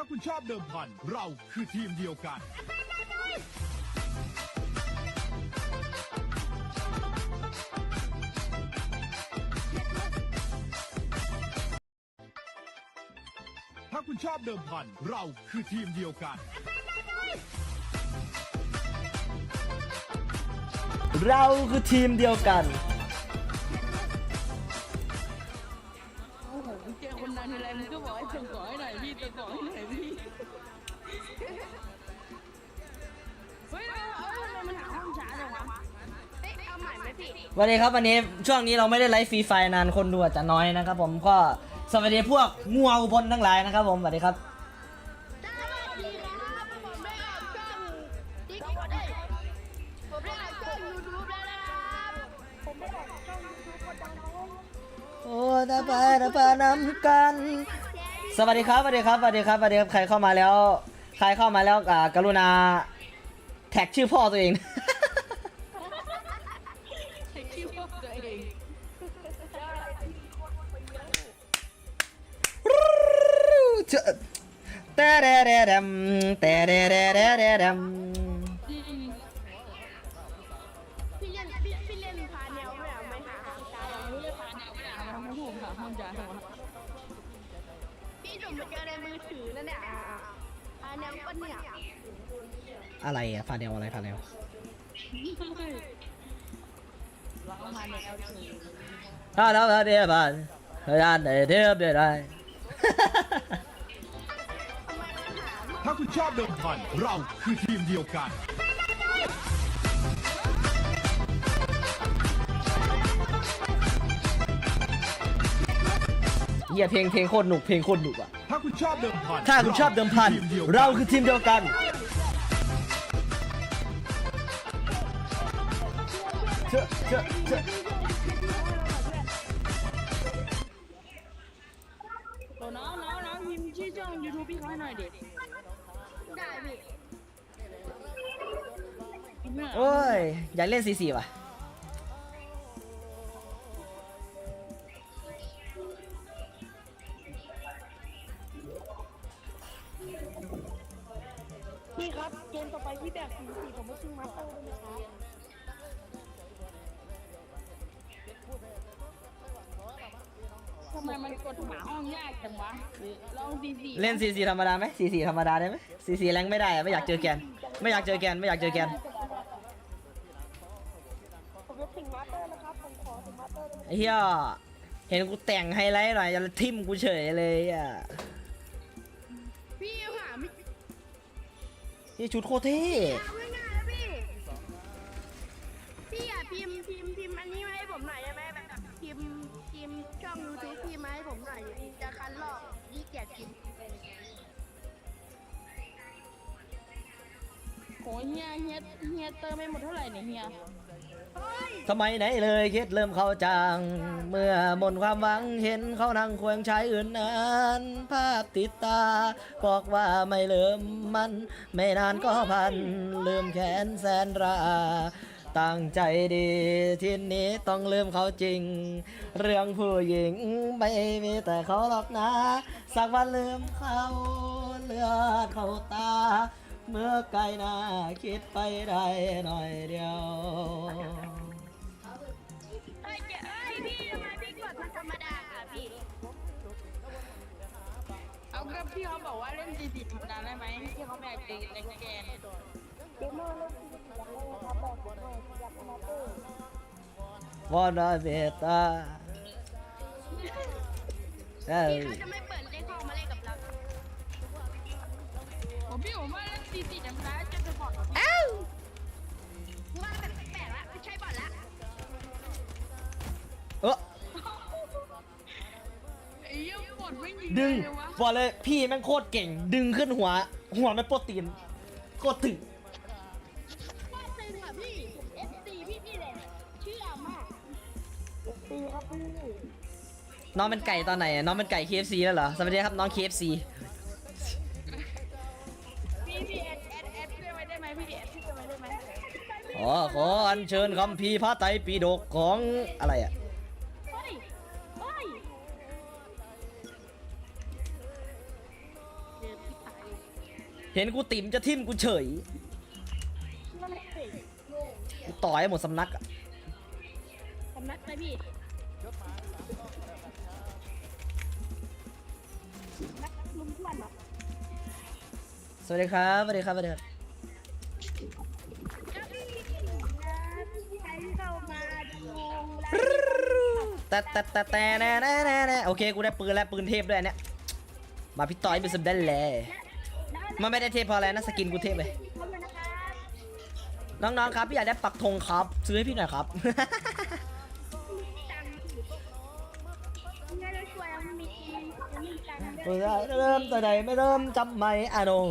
าคุณชอบเดิมพัน เราคือทีมเดียวกัน ถ้าคุณชอบเดิมพัน เราคือทีมเดียวกัน เราคือทีมเดียวกัน สวัสดีครับวันนี้ช่วงนี้เราไม่ได้ไลฟ์ฟรีไฟนานคนดูอาจจะน้อยนะครับ ผมก็สวัสดีพวกงัวอุบลทั้งหลายนะครับ ผมสวัสดีครับสวัสดีครับผมได้ออกช่องติ๊กเอ้ยผมได้ออกช่องยูทูบแล้วนะครับผมได้ออกช่องยูทูบคนดังแล้วโอ้ตาปาตาปานำกัน สวัสดีครับสวัสดีครับสวัสดีครับสวัสดีครับใครเข้ามาแล้ว ใครเข้ามาแล้วอ่ากรุณาแท็กชื่อพ่อตัวเอง เจอแต่เดเดดมแต่เดเดเดเดดมจริงพี่เล่นพี่พี่เล่นพาแนวด้วยเหรอไม่หาทางตายไม่ได้พาแนวไม่ได้ทำให้ผมหาห้องช้าจังวะพี่หนุ่มมาเจอในมือถือนั่นเนี่ยพาแนวก็เนี่ยอะไรอะฟาเดลอะไรฟาเดลเราพาแนวเฉยถ้าเราเดียบันเฮ้ยอันเดียเดียเดียได้ ชอบเดิมพัน เราคือทีมเดียวกัน เฮียเพลงเพลงโคตรหนุกเพลงโคตรหนุกอะถ้าคุณชอบเดิมพันถ้าคุณชอบเดิมพัน ทีดียวเราคือทีมเดียวกัน เชอะเชอะเชอะตัวน้องน้องน้องพิมพ์ชื่อช่องยูทูบพี่เขาให้หน่อยเด็ก ได้พี่พิมพ์หน่อยโอ้ย อยากเล่นซีซีว่ะ พี่ครับเกมต่อไปพี่แบกสีสีผมไม่ชิงมาสเตอร์ด้วยนะครับทำไมมันกดหาห้องยากจังวะลองดีดีเล่นซีซีธรรมดาไหมซีซีธรรมดาได้ไหม ซีซีแรงไม่ได้อะไม่อยากเจอแกน ไม่อยากเจอแกน ไม่อยากเจอแกน ผมจะถึงมาสเตอร์นะครับ ผมขอถึงมาสเตอร์ด้วยไอ้เหี้ยเห็นกูแต่งไฮไลท์หน่อยจะทิมกูเฉยเลยอะพี่หาไม่นี่ชุดโคตรเท่เอาง่ายๆนะพี่ พี่อะพิมพ์พิมพ์พิมพ์อันนี้มาให้ผมหน่อยได้ไหมแบบพิมพ์พิมพ์ช่องยูทูบพิมพ์มาให้ผมหน่อยจะคันลอกยี่เกียจพิมพ์ เฮียเฮียเฮียเติมไม่หมดเท่าไหร่เนี่ยเฮียสมัยไหนเลยคิดเริ่มเข้าจางเมื่อหมนความหวังเห็นเขานั่งควงชายอื่นนั้นภาพติดตา บอกว่าไม่เริ่มมัน ไม่นานก็พัน ลืมแขนแสนราตั้งใจดีทีนี้ต้องลืมเขาจริง เรื่องผู้หญิงไม่มีแต่เขาหรอกนะ สักวันลืมเขาเลือดเขาตา เมื่อไกลหน้าคิดไปได้หน่อยเดียว เอ้ยเจ๊เอ้ยพี่ทำไมพี่กดมันธรรมดาอะพี่ เอาก็พี่เขาบอกว่าเล่นดีดีธรรมดาได้ไหมที่เขาไม่อยากตีแรงแกนวอนาเบตาเอ้ย พี่เขาจะไม่เปิด ผมพี่ผมว่าเล่นดีดีธรรมดาจะจะบอกเอ้าว่าแบบแปลกๆละไม่ใช่บอลละเออไอ้เหี้ยปวดไม่ยิงดึงเลยวะบอกเลยพี่แม่งโคตรเก่ง ดึงขึ้นหัว หัวไม่โปรตีนโคตรถึงว่าตึงอะพี่เอฟซีพี่พี่เลยเชื่อมากเอฟซีครับพี่น้องเป็นไก่ตอนไหนอะน้องเป็นไก่ KFC แล้วเหรอสวัสดีครับน้อง KFC อ๋อขออัญเชิญคำพีร์พระไตรปิฎกของอะไรอะเฮ้ยเฮ้ยเจอพี่ตายเห็นกูติ่มจะทิ่มกูเฉยนั่นแหละสิกูต่อยให้หมดสำนักอะสำนักนะพี่นักลุงทวนเหรอสวัสดีครับสวัสดีครับสวัสดีครับครับ แต่แต่แต่แต่แน่แน่แน่แน่โอเค กูได้ปืนแล้วปืนเทพด้วยเนี่ย มาพี่ต่อยเป็นสมได้เลยมันไม่ได้เทพพราะอะไรนะสกินกูเทพเลย น้องๆครับพี่อยากได้ปักธงครับ ซื้อให้พี่หน่อยครับเงินเราช่วยยังมียังมีตังค์เมื่อเริ่มแต่ใดไม่เริ่มจำไม่อานง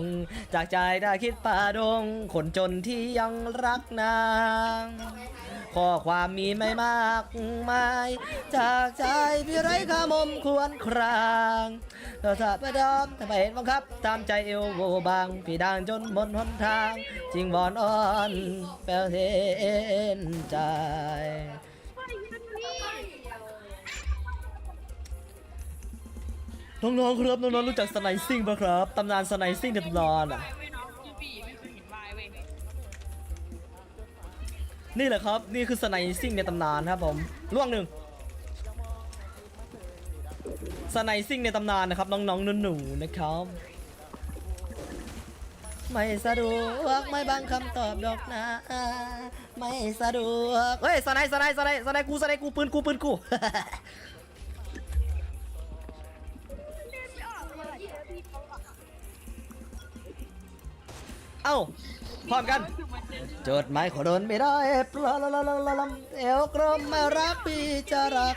จากใจได้คิดป่าดง คนจนที่ยังรักนาง ข้อความมีไม่มากมาย จากใจพี่ไร้ขามมควรครางเราถ้าประดอมถ้าไมเห็นบังคับ ตามใจเอวโบบางพี่ดังจนบนหนทาง จริงบอนอ่อนแปลเทนใจ น้องๆครับน้องๆรู้จักสไนซิ่งปะครับตำนานสไนซิ่งในตำนานอะ นี่แหละครับ นี่คือสไนซิ่งในตำนานครับผมล่วงหนึ่งสไนซิ่งในตำนานนะครับ น้องๆหนูๆนะครับ ไม่สะดวกไม่บางคำตอบดอกนะ ไม่สะดวกเฮ้ยสไนสไนสไนสไนกูสไนกูปืนกูปืนกูเอ้า พร้อมกันจดหมายขอโดนไม่ได้ปลาลาลาลาลาลเอวกรมไม่รักพี่จะรัก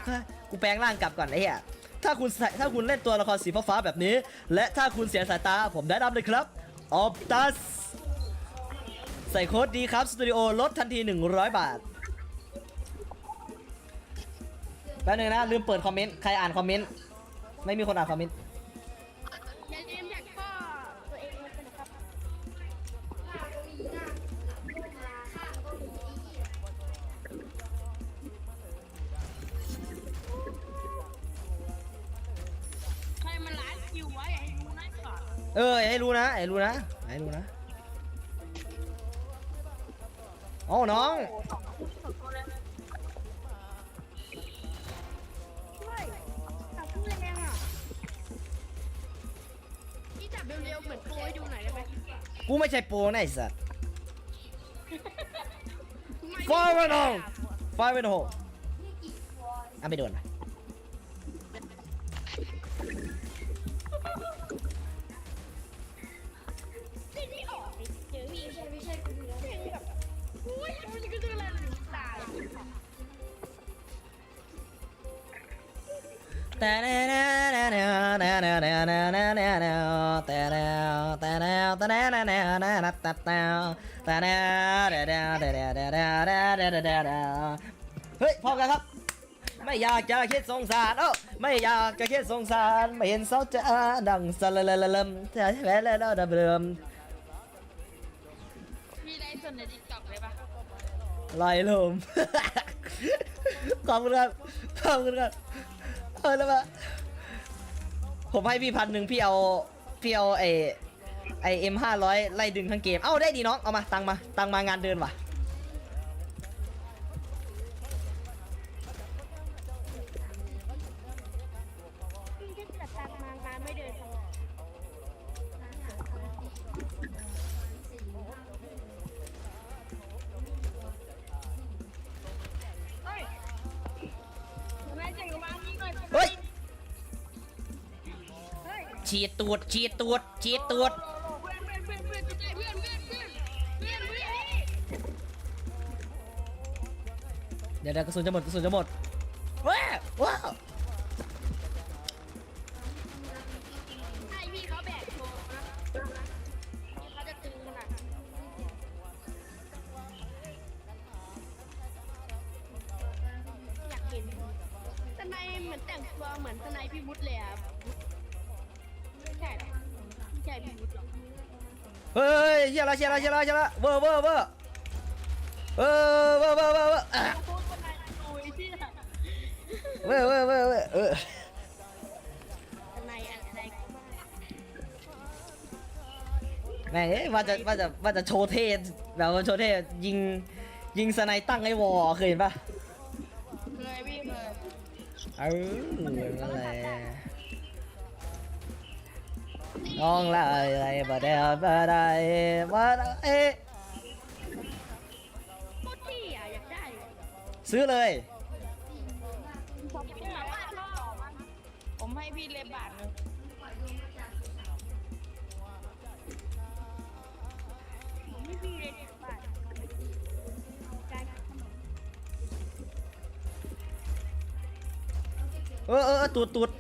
กูแปลงร่างกลับก่อนไอ้เหี้ยถ้าคุณถ้าคุณเล่นตัวละครสีฟ้าแบบนี้ และถ้าคุณเสียสายตาผมแนะนำเลยครับออ t ตัสใส่โค้ดดีครับสตูดิโอลดทันที 100 บาทแป๊บนึงนะ ลืมเปิดคอมเมนต์ ใครอ่านคอมเมนต์ ไม่มีคนอ่านคอมเมนต์ เออให้รู้นะให้รู้นะให้รู้นะโอ้น้องช่วยจับผู้แรงอะพี่จับเร็วๆเหมือนโปรให้ดูหน่อยได้ไหมกูไม่ใช่โปรนะไอ้สัสฟาเวนโฮฟาเวนโฮอะไม่โดนนะ ตายแต่แน่แน่แน่แน่แน่แน่แน่แน่แน่แน่แน่แต่แน่แต่แน่แต่แน่แน่แน่แน่แต่แน่แต่แน่แน่แน่แน่แน่แน่แน่แน่แน่แน่แน่แน่เฮ้ยพอกันครับ ไม่อยากจะคิดสงสารเอ้ไม่อยากจะคิดสงสารไม่เห็นเศร้าจะดังสะลลลลมจะแพ้แล้วดับเริ่มมีไลฟ์สดในติ๊กต็อก ลอยลม ขอบคุณครับ ขอบคุณครับเอาแล้วมาผมให้พี่พันหนึ่งพี่เอาพี่เอาไอไอเอ็มห้าร้อยไล่ดึงทั้งเกม เอ้าได้ดีน้อง เอามาตังมา ตังมางานเดินว่ะ ตูดฉีตวดฉีตวดเดี๋ยวเดี๋ยวกระสุนจะหมดกระสุนจะหมดว้าวว้าวทนายเหมือนแต่งตัวเหมือนทนายพี่วุฒิเลยอะ เฮ้ยเชียร์ละเชียร์ละเชียร์ละเชียร์ละเวอร์เวอร์เวอร์เออเวอร์เวอร์เวอร์เวอร์อะโคตรคนไหนโอ้ยที่ไหนเวอร์เวอร์เวอร์เวอร์เออสไนอะไรก็ไแม่งเอ้ยว่าจะว่าจะว่าจะโชว์เทศแบบว่าโชว์เทศยิงยิงสไนตั้งไอ้วอเคยเห็นปะเคยพี่เคยเออนั่นแหละ น้องละอะไรบ่ได้บ่ได้บ่ได้เอ๊ะโคตรที่อะอยากได้เลยซื้อเลยผมพี่มาว่าชอผมให้พี่เลยบาทหนึงผมไม่มีเลยเนี่ยบ้านการเออเออเออตูดตูด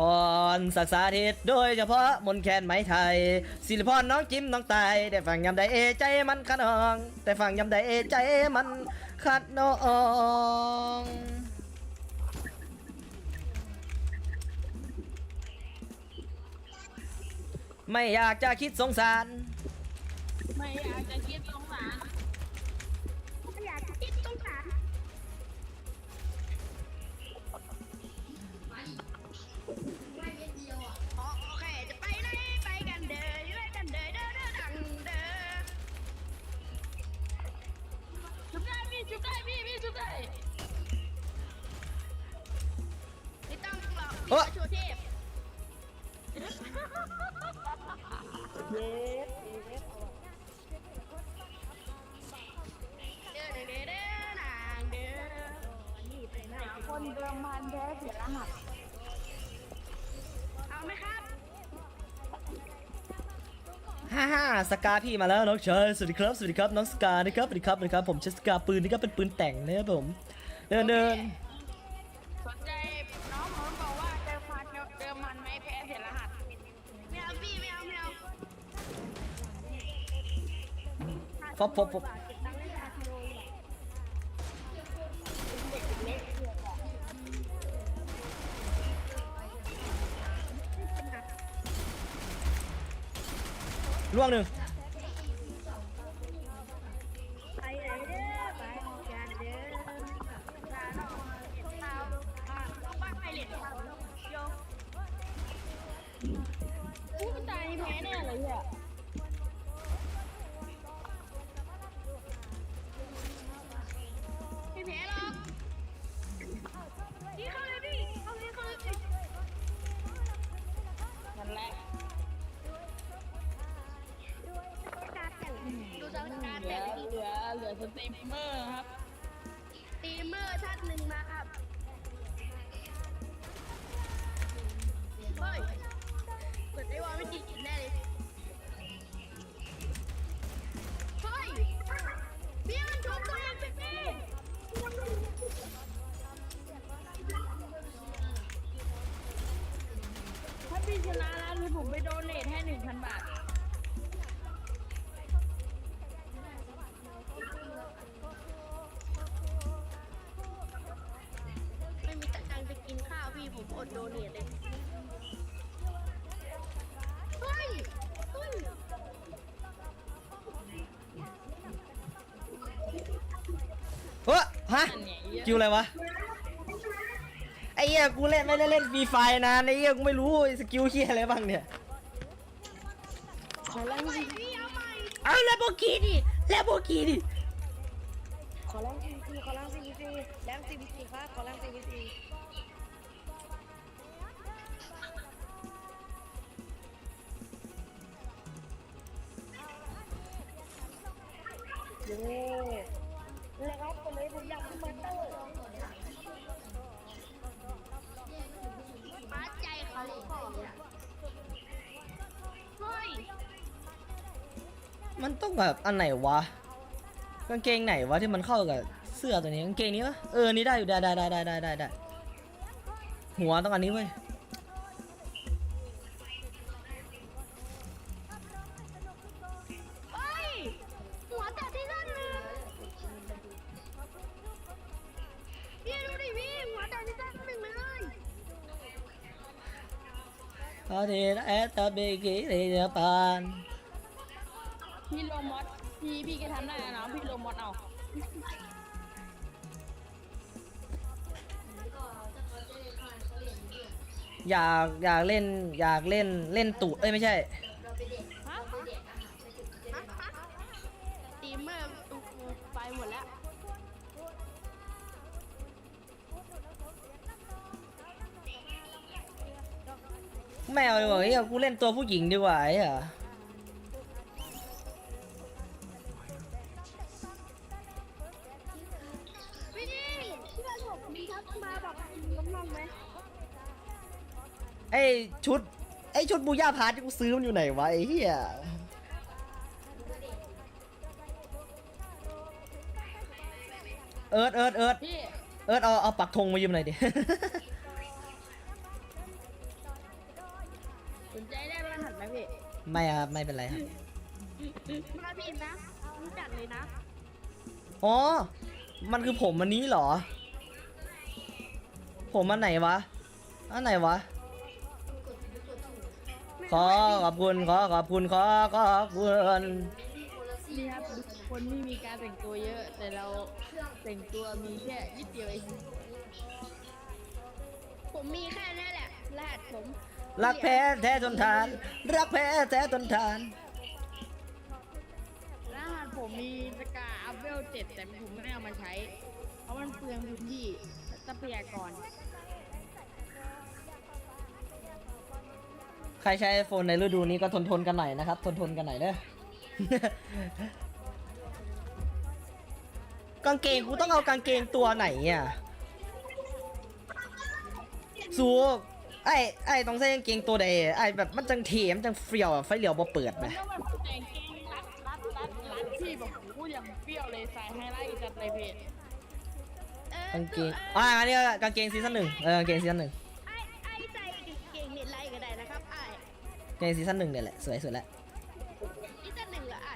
พรศักษาทิตโดยเฉพาะมนแคนไม้ไทย ศิลปรน้องจิ้มน้องตายได้ฟังยำใดเอใจมันขนอง แต่ฟังยำใดเอใจมันขัดนองไม่อยากจะคิดสงสาร ฮ่าฮ่าสกาพี่มาแล้วน้องชายสวัสดีครับสวัสดีครับน้องสกานะครับสวัสดีครับสวัสดีครับผมใช้สกาปืนนี่ก็เป็นปืนแต่งนะครับผมเดินเดินสนใจน้องผมบอกว่าเดิมพันเดิมพันไม่แพ้เสียรหัสไม่เอาพี่ไม่เอาไม่เอาพบพบพบ ล่วงหนึ่งไปไหนเด้อไปกันเด้อลาน้องเอาเอาเอาบ้านไปเลยเอาโยอู้ตายแพ้แน่เลยอะ ตรีมเมอร์ ฮ้ยฮะอันเนี้ยเยอะคิวอะไรวะ ไอ้เหี้ยกูเล่นไม่ได้เล่นฟรีไฟนานไอ้เหี้ยกูไม่รู้ไอ้สกิลเหี้ยอะไรบ้างเนี่ย ขอแรงใหม่พี่เอาใหม่เอาแล้วโบกีดิแล้วโบกีดิ มันต้องแบบอันไหนวะกางเกงไหนวะที่มันเข้ากับเสื้อตัวนี้กางเกงนี้ปะเออนี่ได้อยู่ได้ได้ได้ได้ได้ได้ได้หัวต้องอันนี้เว้ยเฮ้ยหัวแต่ที่นั่นเลยพี่ดูดิพี่หัวแต่ที่นั่นหนึ่งเลยพอทีแอตตาเบกิเรียปา เอาอยากอยากเล่นอยากเล่นเล่นตูดเอ้ยไม่ใช่แมวดีกว่าเฮ้ยกูเล่นตัวผู้หญิงดีกว่าไอ้เหี้ย ชุดไอชุดบูย่าพาร์ทที่กูซื้อมันอยู่ไหนวะไอ้เหี้ยเอิร์ดเอิร์ดเอิร์ดพี่เอิร์ดเอาเอาปักธงมายืมหน่อยดิ สนใจได้รหัสไหมพี่ไม่ครับไม่เป็นไรครับมาผิดนะรู้จักเลยนะอ๋อ มันคือผมอันนี้เหรอ ผมอันไหนวะอันไหนวะ ขอขอบคุณขอขอบคุณขอขอบคุณนี่ครับคนที่มีการแต่งตัวเยอะ แต่เราแต่งตัวมีแค่นิดเดียวเองผมมีแค่นี้แหละรหัสผม รักแพ้แท้ทนทาน รักแพ้แท้ทนทานรหัสผมมีสกาอัพเวลเจ็ดแต่ผมไม่ได้เอามาใช้ เพราะมันเปลืองพื้นที่ทรัพยากร ใครใช้ไอโฟนในฤดูนี้ก็ทนทนๆกันหน่อยนะครับ ทนทนๆกันหน่อยเด้อกางเกงกูต้องเอากางเกงตัวไหนอะสูไอ้ไอ้ต้องใส่กางเกงตัวใดไอ้แบบมันจังเทียมนจังเฟี้ยวอะไฟเหลียวบ่เปิดไหมมันก็แบบแต่งเกงรัดรัดรัดรัดที่แบบพูดอย่างเปรี้ยวเลยใส่ไฮไลท์จัดเลยเพจเออกางเกงอ่าอันนี้กางเกงซีซั่นหนึ่งเออกางเกงซีซั่นหนึ่ง กางเกงซีซั่นหนึ่งเนี่ยแหละ สวยสุดแล้วนี่จะหนึ่งเหรอไอ้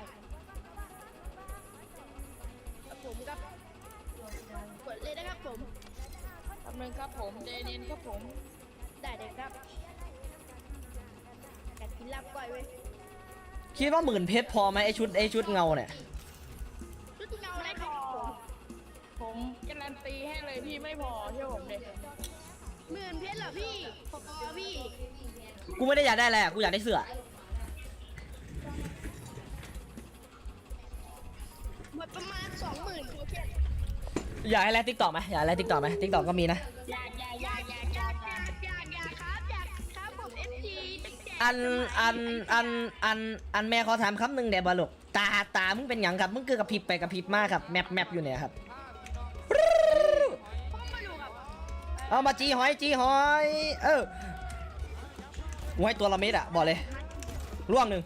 ผมกับกดเลยนะครับผมทำนึงครับผมเจเนียนครับผม ได้เลยครับกัดกินลาบก้อยเว้ยคิดว่าหมื่นเพชรพอไหมไอชุดไอชุดเงาเนี่ยชุดเงาอะไรครับผมผมการันตีให้เลยพี่ไม่พอเชื่อผมเด็หมื่นเพชรเหรอพี่พอพี่ กูไม่ได้อยากได้อะไรอะกูอยากได้เสื้อหมดประมาณสองหมื่นเพชรอยากให้แลติ๊กต็อกไหมอยากให้แลติ๊กต็อกไหมติ๊กต็อกก็มีนะ อยากอยากอยากอยากอยากอยากอยากอยากครับอยากครับผมเอฟซีตั้งแต่อันอันอันอันอันแม่ขอถามคำหนึ่งเดี๋ยวบาลูกตาตามึงเป็นหยังครับมึงคือกระพริบไปกระพริบมากครับแมปแมปอยู่เนี่ยครับ พ่อมาดูครับเอามาจีหอยจีหอย เออ หวยตัวละเม็ดอะบอกเลยร่วงหนึ่ง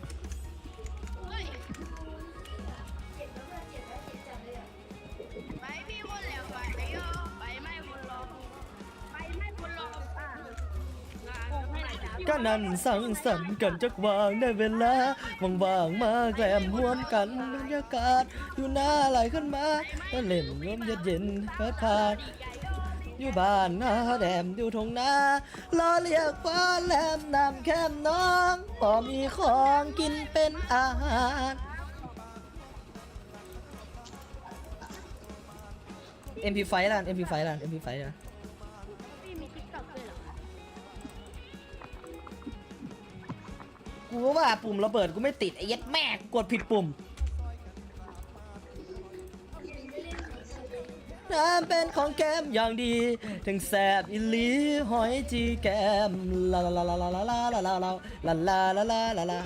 ไปมีคนแล้วไปโยไปไม่คนรอไปไม่คนรออะไม่ได้จ้ะก็นั่นสังสรรค์กันจักวางได้เวลาว่างๆมาแกล้มห่วมกันบรรยากาศอยู่หน้าไหลขึ้นมาก็เล่นลมเย็นๆพัดผ่าน อยู่บ้านนาแดมอยู่ทงนาล้อเรียกฟ้าแลมนำแคมน้องพอมีของกินเป็นอาหาร MP5 ล้าน MP5 ล้าน MP5 ล้านพี่มีติ๊กต็อกด้วยเหรอกูก็ว่าปุ่มระเบิดกูไม่ติดไอ้เย็ดแม่กดผิดปุ่ม น้ำเป็นของแก้มอย่างดี ถึงแสบอิลีหอยจีแก้มลาลาลาลาลาลาลาลาลาลาลาลาลา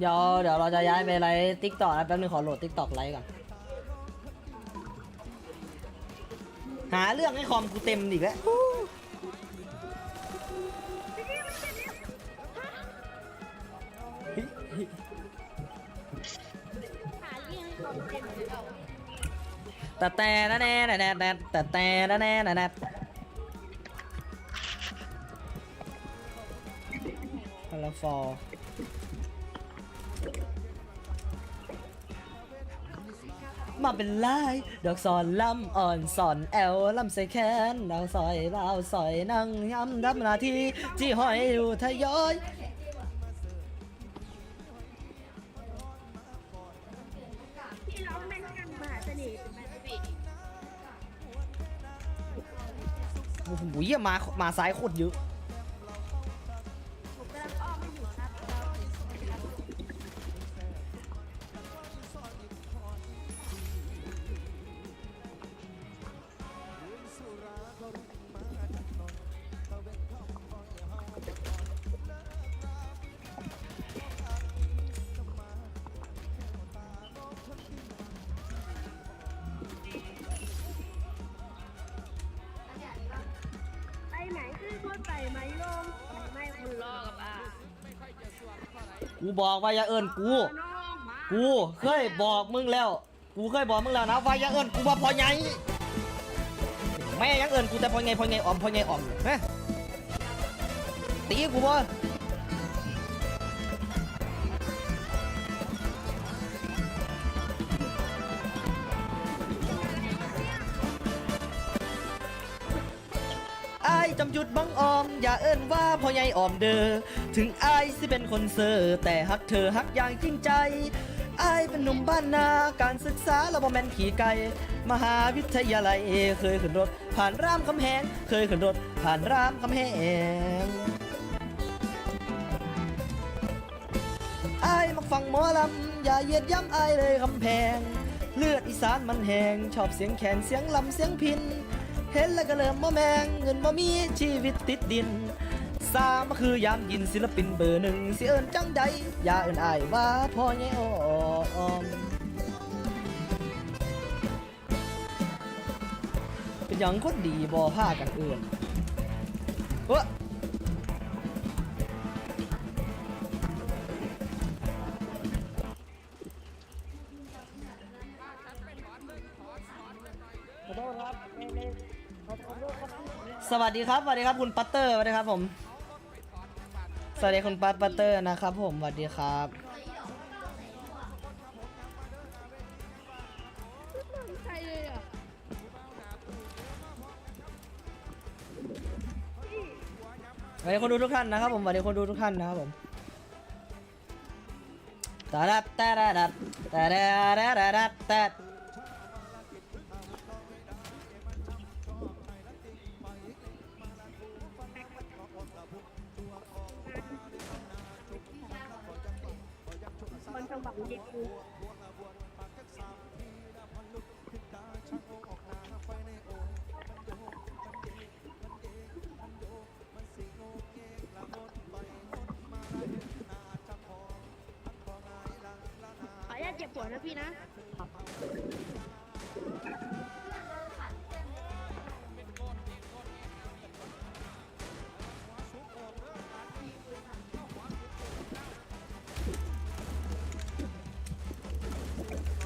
เดี๋ยวเดี๋ยวเราจะย้ายไปไลฟ์ทิกตอกนะแป๊บนึงขอโหลดทิกตอกไลฟ์ก่อน หาเรื่องให้คอมกูเต็มอีกแล้ว หาเรื่แงให้ความเต็มหรือเปล่แต่แต่แน่แต่แต่แต่แต่แน่แต่แต่พารฟอร์ มาเป็นลาย ดอกสอนลำอ่อนสอนแอลลำใส่แขนดาวซอยดาวซอยนั่งย้ำรับนาทีที่ห้อยอยู่ทยอยที่เราแม่นกันมหาเสน่ห์ใช่ไหมพี่โอ้โหเยี่ยมามาซ้ายโคตรเยอะ บอกว่าอย่าเอิญกู กูเคยบอกมึงแล้ว กูเคยบอกมึงแล้วนะว่าอย่าเอิญกูว่าพอไงแม่ยังเอิญกูแต่พอไงพอไงอ่อมพอไงอ่อมฮะตีกูบ่ จำจุดบังออม อย่าเอิ้นว่าพ่อใหญ่ออมเด้อถึงอายสิเป็นคนเซอร์แต่ฮักเธอฮักอย่างจริงใจอายเป็นหนุ่มบ้านนาการศึกษาเราบ่แม่นขี่ไก่มหาวิทยาลัยเคยขึ้นรถ ผ่านรามคำแหงเคยขึ้นรถ ผ่านรามคำแหงอายมักฟังหมอลำอย่าเหยียดย้ำอายเลยคำแพง เลือดอีสานมันแหงชอบเสียงแขนเสียงลำเสียงพิน เห็นแล้วก็เริ่มบ่แมงเงินบ่มีชีวิตติดดิน สามคือยามยินศิลปินเบอร์หนึ่งสิเอิญจังใดอย่าเอิญอายว่าพ่อแง่ออมเป็นอยังคนดีบ่ผ้ากันเอื่นเว้อ สวัสดีครับสวัสดีครับคุณปัตเตอร์สวัสดีครับผม สวัสดีคุณปัตปัตเตอร์นะครับผมสวัสดีครับ ใครเลยอะสวัสดีคนดูทุกท่านนะครับผมสวัสดีคนดูทุกท่านนะครับผมตาดัดตาดัดตาดัดดัดดัดดัดดัด มัน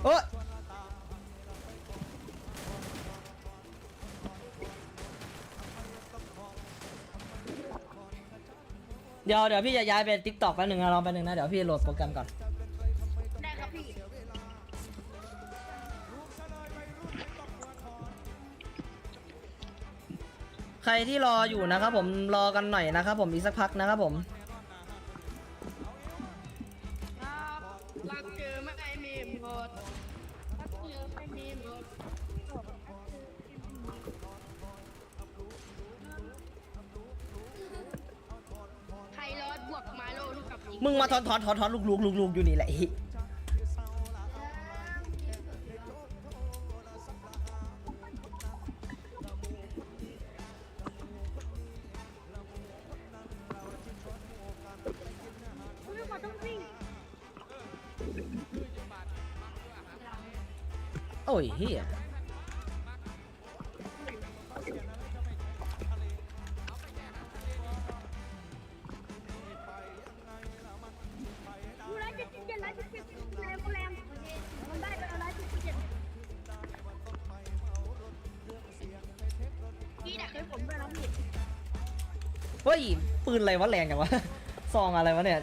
โอ้เดี๋ยวเดี๋ยวพี่จะย้ายไปทิกตอกแป๊บหนึงนะรอแป๊บหนึงนะเดี๋ยวพี่โหลดโปรแกรมก่อน ได้ครับพี่ ใครที่รออยู่นะครับผมรอกันหน่อยนะครับผมอีกสักพักนะครับผม อนถอนถอนถอนลูกลูกลูกลูกอยู่นี่แหละฮิโอ้ยเฮีย ปืนอะไรวะแรงจังวะ ซองอะไรวะเนี่ย